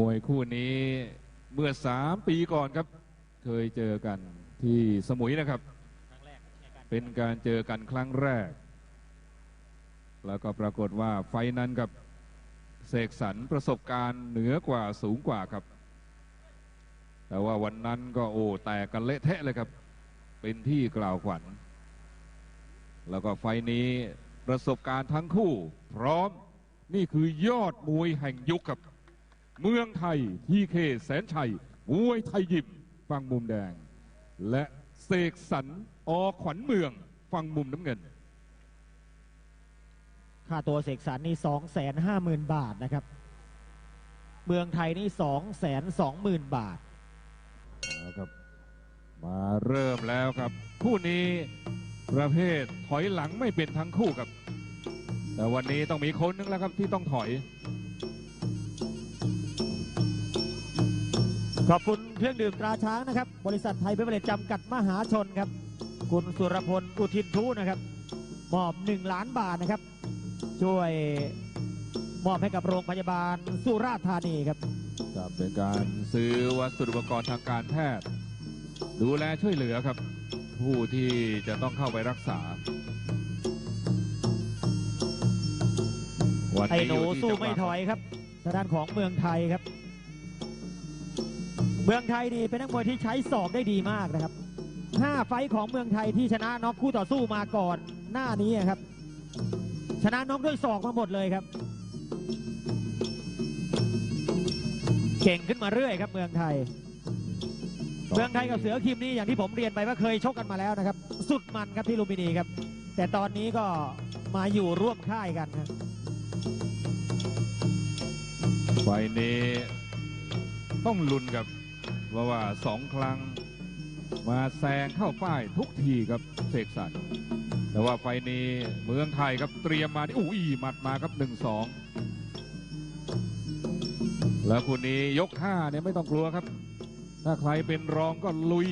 มวยคู่นี้เมื่อสามปีก่อนครับ เคยเจอกันที่สมุยนะครับ เป็นการเจอกันครั้งแรก แล้วก็ปรากฏว่าไฟนั้นกับเสกสรรประสบการณ์เหนือกว่าสูงกว่าครับ แต่ว่าวันนั้นก็โอ้แตกกันเละเทะเลยครับ เป็นที่กล่าวขวัญ แล้วก็ไฟนี้ประสบการณ์ทั้งคู่ พร้อมนี่คือยอดมวยแห่งยุคครับ เมืองไทยทีเคแสนชัยมวยไทยยิมฟังมุมแดง และเสกสรรอขวัญเมืองฟังมุมน้ำเงิน ค่าตัวเสกสรรนี่สองแสนห้าหมื่นบาทนะครับ เมืองไทยนี่สองแสนสองหมื่นบาทเอาครับมาเริ่มแล้วครับ คู่นี้ประเภทถอยหลังไม่เป็นทั้งคู่ครับ แต่วันนี้ต้องมีคนนึงแล้วครับที่ต้องถอย ขอบคุณเครื่องดื่มตราช้างนะครับ บริษัทไทยเบเวอเรจจำกัดมหาชนครับ คุณสุรพลอุทินทุนะครับ มอบ 1 ล้านบาทนะครับ ช่วยมอบให้กับโรงพยาบาลสุราษฎร์ธานีครับครับเป็นการซื้อวัสดุอุปกรณ์ทางการแพทย์ ดูแลช่วยเหลือครับ ผู้ที่จะต้องเข้าไปรักษาวันไอ้นี้หนูยู่ที่สู้จังหวะไม่ถอยครับทางด้านของเมืองไทยครับ เมืองไทยนี่เป็นนักมวยที่ใช้ศอกได้ดีมากนะครับห้าไฟของเมืองไทยที่ชนะน็อกคู่ต่อสู้มาก่อนหน้านี้ครับ ชนะน็อกด้วยศอกมาหมดเลยครับ เก่งขึ้นมาเรื่อยครับ เมืองไทย เมืองไทยกับเสือคิมนี่อย่างที่ผมเรียนไปว่าเคยชกกันมาแล้วนะครับ สุดมันครับที่ลุมพินีครับ แต่ตอนนี้ก็มาอยู่ร่วมค่ายกันครับไฟนี้ต้องลุ้นครับ เพราะว่าสองครั้งมาแซงเข้าป้ายทุกทีครับเสกสรรแต่ว่าไฟนี้เมืองไทยครับเตรียมมาที่อุ้ยหมัดมาครับหนึ่งสองแล้วคู่นี้ยกห้าเนี่ยไม่ต้องกลัวครับ ถ้าใครเป็นรองก็ลุย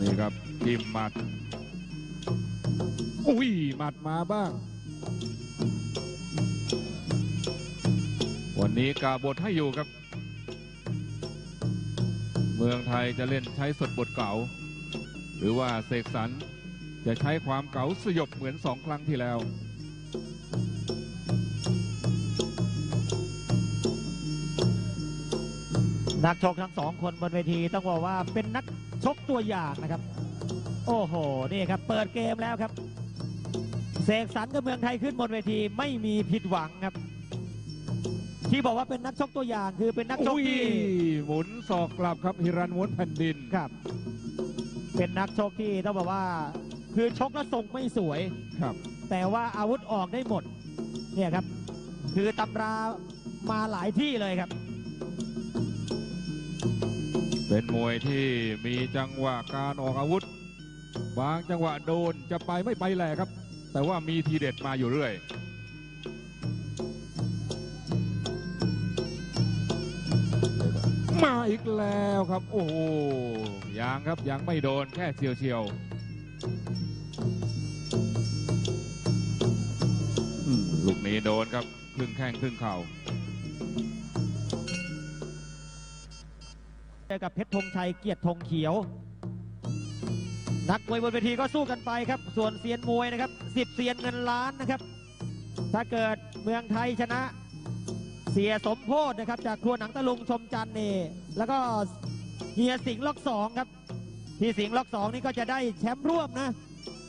นี่ครับจิ้มหมัด อุ้ยหมัดมาบ้าง วันนี้กาบทให้อยู่ครับ เมืองไทยจะเล่นใช้สดบทเก่า หรือว่าเสกสรรจะใช้ความเก๋าสยบเหมือนสองครั้งที่แล้วนักชกทั้งสองคนบนเวทีต้องบอกว่าเป็นนักชกตัวอย่างนะครับ โอ้โห นี่ครับ เปิดเกมแล้วครับ เสกสรรกับเมืองไทยขึ้นบนเวทีไม่มีผิดหวังครับ ที่บอกว่าเป็นนักชกตัวอย่างคือเป็นนักชกอุ้ยที่หมุนศอกกลับครับฮิรันม้วนแผ่นดินครับ เป็นนักชกที่ต้องบอกว่า คือชกแล้วทรงไม่สวย ครับ แต่ว่าอาวุธออกได้หมด เนี่ยครับ คือตำรามาหลายที่เลยครับ เป็นมวยที่มีจังหวะการออกอาวุธ บางจังหวะโดนจะไปไม่ไปแหละครับ แต่ว่ามีทีเด็ดมาอยู่เรื่อย อีกแล้วครับ โอ้โหยังครับยังไม่โดนแค่เฉียวเฉียวๆลูกนี้โดนครับครึ่งแข้งครึ่งเข่าเจอกับเพชรธงชัยเกียรติธงเขียว นักมวยบนเวทีก็สู้กันไปครับ ส่วนเซียนมวยนะครับสิบเซียนเงินล้านนะครับ ถ้าเกิดเมืองไทยชนะ เสียสมโพธนะครับ จากครัวหนังตะลุงชมจันทร์นี่ แล้วก็เฮียสิงห์ล็อกสองครับที่สิงห์ล็อกสองนี่ก็จะได้แชมป์ร่วมนะ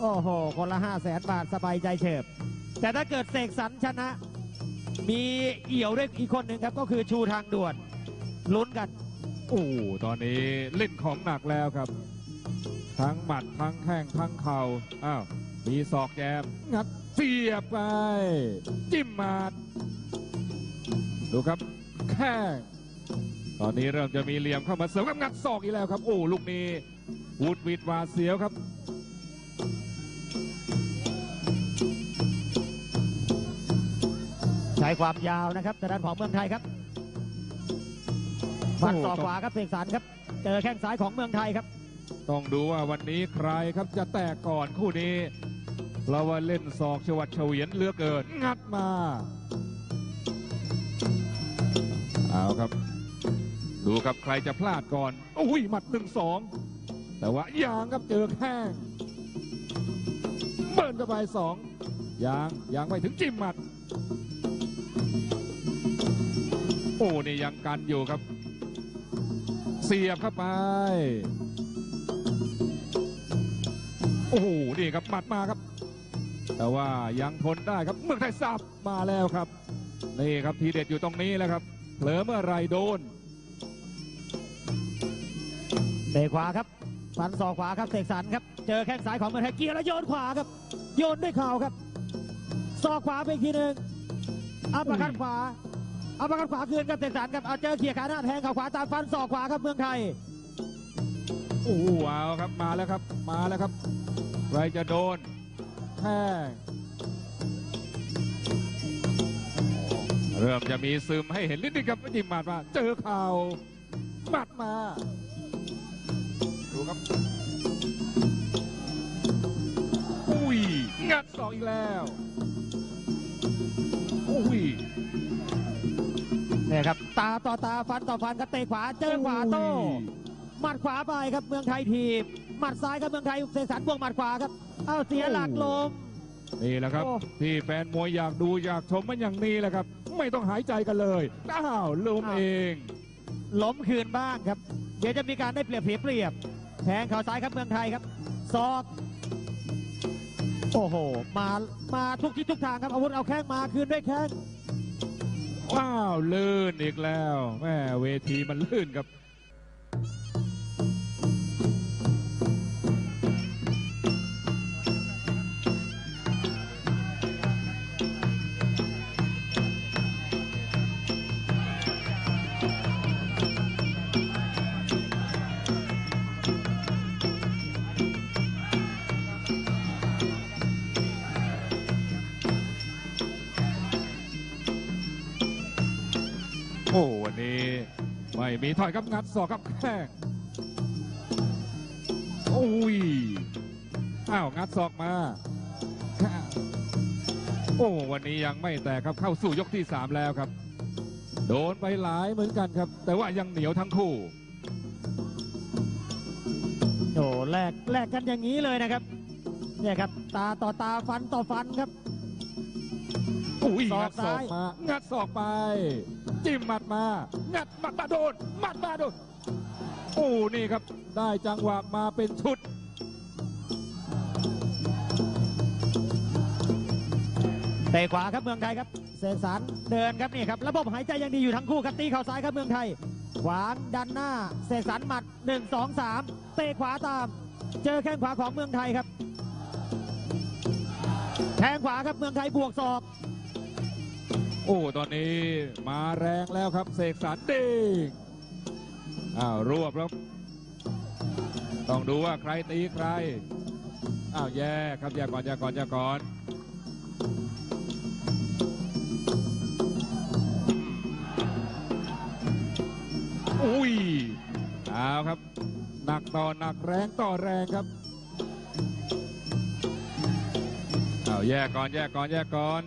โอ้โห คนละห้าแสนบาทสบายใจเฉิบ แต่ถ้าเกิดเสกสรรชนะ มีเอี่ยวด้วยอีกคนหนึ่งครับ ก็คือชูทางด่วนลุ้นกัน โอ้ตอนนี้เล่นของหนักแล้วครับ ทั้งหมัดทั้งแข้งทั้งเข่าอ้าวมีศอกแยมงัดเสียบไป จิ้มหมัดดูครับ แข้ง ตอนนี้เริ่มจะมีเหลี่ยมเข้ามาเสริมกับงัดศอกอีกแล้วครับ โอ้ลูกนี้วูดวิดหวาดเสียวครับใช้ความยาวนะครับแต่ด้านของเมืองไทยครับฟันศอกขวาครับเสกสรรครับ เจอแข้งซ้ายของเมืองไทยครับ ต้องดูว่าวันนี้ใครครับจะแตกก่อนคู่นี้เพราะว่าเล่นศอกชวัดเฉวียนเหลือเกิน งัดมา เอาครับ ดูครับใครจะพลาดก่อนโอ้ยหมัดหนึ่งสองแต่ว่ายางครับเจอแข้งเบิร์นเข้าไปสองยางยางไปถึงจิ้มหมัด โอ้นี่ยังกันอยู่ครับ เสียบเข้าไป โอ้โหนี่ครับหมัดมาครับ แต่ว่ายังทนได้ครับเมืองไทยสับมาแล้วครับ นี่ครับทีเด็ดอยู่ตรงนี้แล้วครับเผลอเมื่อไรโดน ตะขวาครับฟันศอกขวาครับเสกสรรครับ เจอแข้งซ้ายของเมืองไทยเกียร์แล้วโยนขวาครับ โยนด้วยเข่าครับศอกขวาไปอีกทีหนึ่งอัปเปอร์คัดขวาอัปเปอร์คัดขวาคืนกับเสกสรรครับเอาเจอเขี่ยขาหน้าแทงเข่าขวาตามฟันศอกขวาครับเมืองไทยโอ้โหเอาครับมาแล้วครับมาแล้วครับใครจะโดนแข้งเริ่มจะมีซึมให้เห็นนิดนึงครับจิมหมัดมาเจอเข่าหมัดมาดู ครับอุ้ยงัดสองอีกแล้วอุ้ยเนี่ยครับตาต่อตาฟันต่อฟันครับเตะขวาเจอขวาโต้หมัดขวาไปครับเมืองไทยทีบหมัดซ้ายครับเมืองไทยเสกสรรบวกหมัดขวาครับเอ้าเสียหลักลมนี่แหละครับโอ้ที่แฟนมวยอยากดูอยากชมมันอย่างนี้แหละครับ ไม่ต้องหายใจกันเลยอ้าวลืมเอง ล้มคืนบ้างครับ เดี๋ยวจะมีการได้เปรียบเสียเปรียบ แทงเข่าซ้ายครับเมืองไทยครับศอกโอ้โห มามาทุกทิศทุกทางครับอาวุธเอาแข้งมาคืนด้วยแข้งว้าวลื่นอีกแล้วแม่เวทีมันลื่นครับ อ้วันนี้ไม่มีถอยครับงัดศอกครับแข้งโอ้ยอ้าวงัดศอกมาโอ้วันนี้ยังไม่แตกครับเข้าสู่ยกที่ 3 แล้วครับ โดนไปหลายเหมือนกันครับ แต่ว่ายังเหนียวทั้งคู่โอ้แลกแลกกันอย่างนี้เลยนะครับเนี่ยครับ ตาต่อตาฟันต่อฟันครับ อุ้ยศอกงัดศอกซ้ายมางัดศอกไป จิ้มหมัดมา งัดหมัดมาโดนหมัดมาโดนโอ้นี่ครับ ได้จังหวะมาเป็นชุดเตะขวาครับเมืองไทยครับเสกสรรเดินครับนี่ครับระบบหายใจยังดีอยู่ทั้งคู่ครับตีเข่าซ้ายครับเมืองไทย ขวางดันหน้าเสกสรรหมัด 1 2 3 เตะขวาตาม เจอแข้งขวาของเมืองไทยครับแทงขวาครับเมืองไทยบวกศอก โอ้ตอนนี้มาแรงแล้วครับเสกสรรเด้งอ้าวรวบแล้วต้องดูว่าใครตีใครอ้าวแยกครับแยกก่อนแยกก่อนแยกก่อนอุ้ยเอาครับหนักต่อหนักแรงต่อแรงครับเอาแยกก่อนแยกก่อนแยกก่อน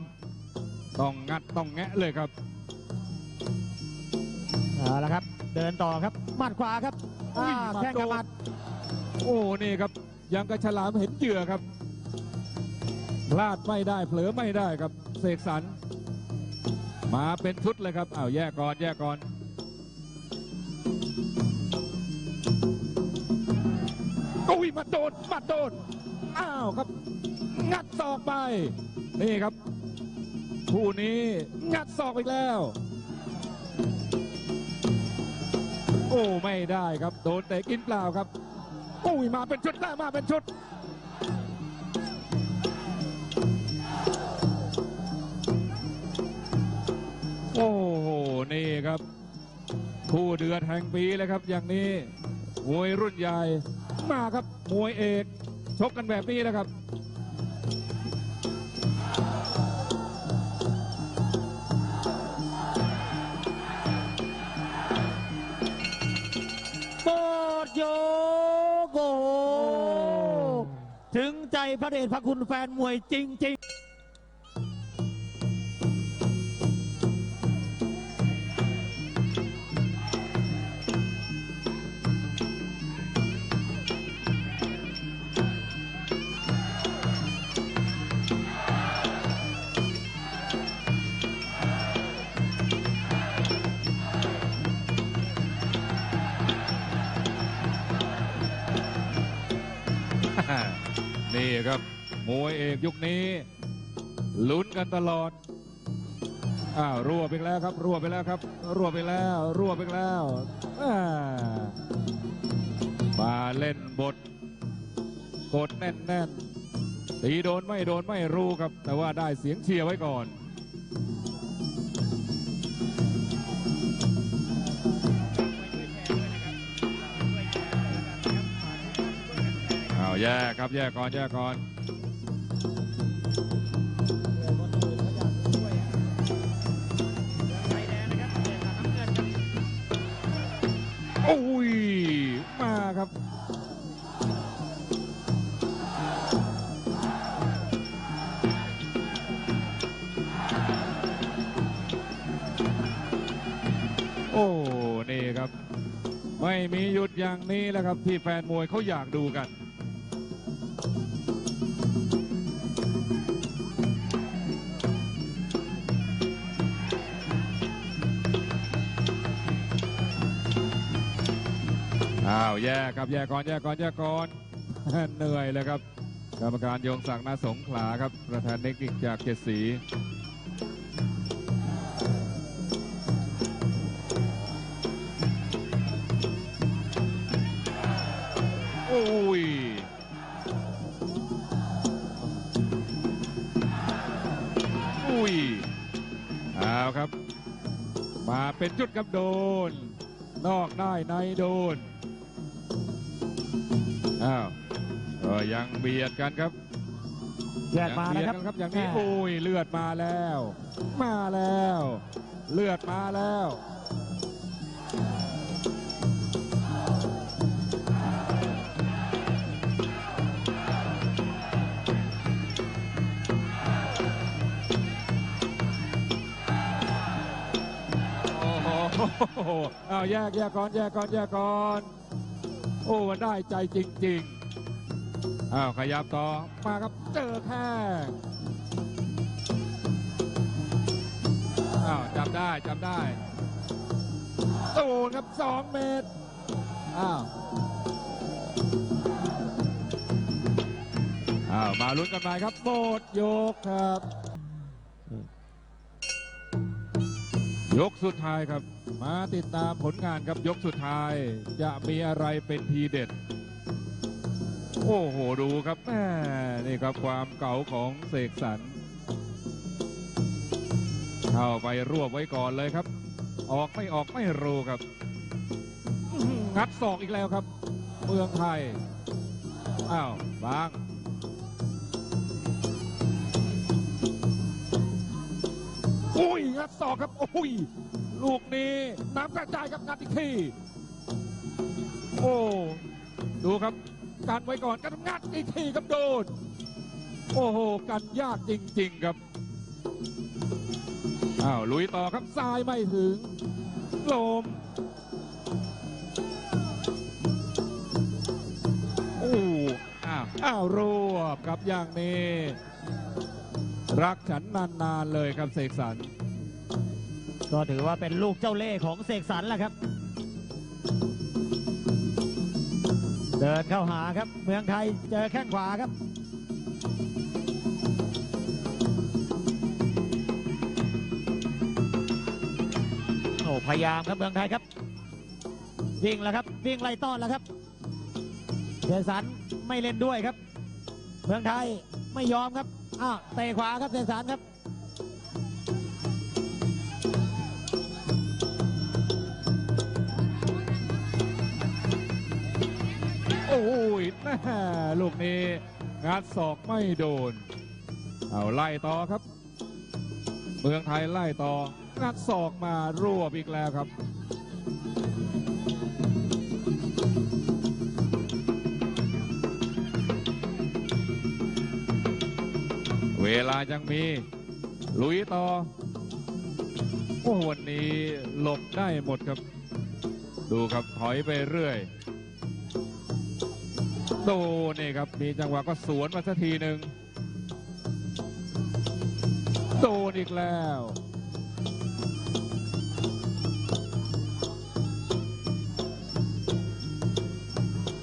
ต้องงัดต้องแงะเลยครับเอาละครับ เดินต่อครับหมัดขวาครับอุ้ยอ่าหมัดแข้งกับโดน หมัดโอ้นี่ครับ ยังกระฉลามเห็นเหยื่อครับพลาดไม่ได้เผลอไม่ได้ครับเสกสรรมาเป็นชุดเลยครับอ้าวแยกก่อนแยกก่อนอุ้ยหมัดโดนหมัดโดนอ้าวครับ งัดศอกไป นี่ครับ คู่นี้งัดศอกอีกแล้ว โอ้ไม่ได้ครับโดนเตะกินเปล่าครับอุ้ยมาเป็นชุดได้มาเป็นชุดโอ้โหนี่ครับคู่เดือดแห่งปีเลยครับ อย่างนี้มวยรุ่นใหญ่มาครับมวยเอกชกกันแบบนี้นะครับ ถึงใจพระเดชพระคุณแฟนมวยจริง ๆ นี่ครับมวยเอกยุคนี้ลุ้นกันตลอดอ้าวรั่วไปแล้วครับ รั่วไปแล้วครับ รั่วไปแล้ว รั่วไปแล้วอ่ามาเล่นบท กดแน่นๆตีโดนไม่โดนไม่รู้ครับ แต่ว่าได้เสียงเชียร์ไว้ก่อน แยกครับแยกก่อนแยกก่อนโอ้ยมาครับโอ้นี่ครับ ไม่มีหยุดอย่างนี้แล้วครับที่แฟนมวยเขาอยากดูกันาวแยกครับแยกก่อนแยกก่อนแยกก่อนเหนื่อยเลยครับกรรมการยงศักดิ์นาสงขลาครับ ประธานเทคนิคจากเจ็ดสีโอ้ยอุ้ยเอาครับ มาเป็นจุดครับโดน นอกได้ในโดน อ้าวก็ยังเบียดกันครับแยกมายังนะเบียดครับกันครับอย่างนี้แม่โอ้ยเลือดมาแล้ว มาแล้ว เลือดมาแล้วโอ้โหเอาแยกแยกก่อนแยกก่อนแยกก่อนโอ้ได้ใจจริงๆอ้าวขยับต่อมาครับเจอแข้งอ้าวจับได้จับได้โดนครับสองเมตรอ้าวอ้าวมาลุ้นกันไปครับโบดยกครับ ยกสุดท้ายครับ มาติดตามผลงานครับยกสุดท้าย จะมีอะไรเป็นทีเด็ด โอ้โหดูครับแม่นี่ครับความเก่าของเสกสรรเข้าไปรวบไว้ก่อนเลยครับ ออกไม่ออกไม่รู้ครับงัดศอกอีกแล้วครับ เมืองไทยอ้าวบาง งัดศอกครับ โอ้ย ลูกนี้น้ำกระจายครับงัดอีกทีโอ้ดูครับกันไว้ก่อนกันงัดอีกทีครับโดน โอ้โหกันยากจริง ๆครับอ้าวลุยต่อครับซ้ายไม่ถึงลมโอ้อ้าวอ้าวรวบครับอย่างนี้ รักฉันนาน ๆ เลยครับเสกสรร ก็ถือว่าเป็นลูกเจ้าเล่ห์ของเสกสรรแหละครับ เดินเข้าหาครับ เมืองไทยเจอแข้งขวาครับ โอ้พยายามครับเมืองไทยครับ วิ่งแล้วครับ วิ่งไล่ต้อนแล้วครับเสกสรรไม่เล่นด้วยครับ เมืองไทยไม่ยอมครับอ้าวเตะขวาครับเสกสรรครับ ลูกนี้งัดศอกไม่โดน เอาไล่ต่อครับ เมืองไทยไล่ต่อ งัดศอกมารวบอีกแล้วครับเวลายังมี ลุยต่อโอ้วันนี้หลบได้หมดครับ ดูครับถอยไปเรื่อย โดนนี่ครับมีจังหวะก็สวนมาสักทีหนึ่งโดนอีกแล้ว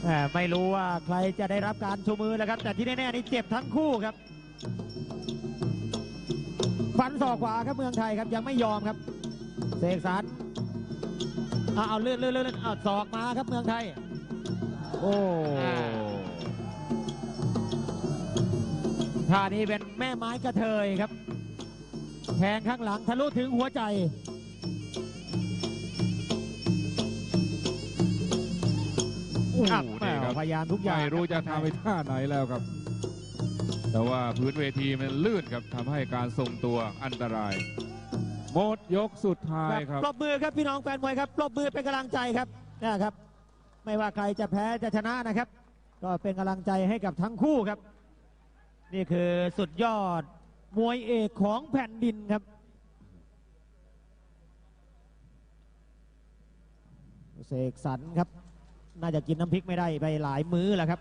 แหมไม่รู้ว่าใครจะได้รับการชูมือแล้วครับ แต่ที่แน่ๆนี่เจ็บทั้งคู่ครับ ฟันศอกขวาครับเมืองไทยครับยังไม่ยอมครับ เสกสรรเอาเอาเลื่อนเลื่อนเลื่อนเอาศอกมาครับเมืองไทย โอ้ ท่านี้เป็นแม่ไม้กระเทยครับ แทงข้างหลังทะลุถึงหัวใจ โอ้โหอะนี่ครับ พยายามทุกอย่างไม่รู้จะทำไปท่าไหนแล้วครับ แต่ว่าพื้นเวทีมันลื่นครับทำให้การทรงตัวอันตราย หมดยกสุดท้ายครับ ปรบมือครับพี่น้องแฟนมวยครับปรบมือเป็นกำลังใจครับนะครับ ไม่ว่าใครจะแพ้จะชนะนะครับ ก็เป็นกำลังใจให้กับทั้งคู่ครับ นี่คือสุดยอดมวยเอกของแผ่นดินครับ เสกสรรครับ น่าจะกินน้ำพริกไม่ได้ไปหลายมื้อแล้วครับ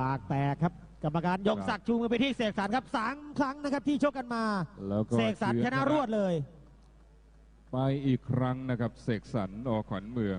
ปากแตกครับ กรรมการยกศักดิ์ชูมือไปที่เสกสรรครับสามครั้งนะครับที่ชกกันมา แล้วก็เสกสรรชนะรวดเลย ไปอีกครั้งนะครับ เสกสรรอขวัญเมือง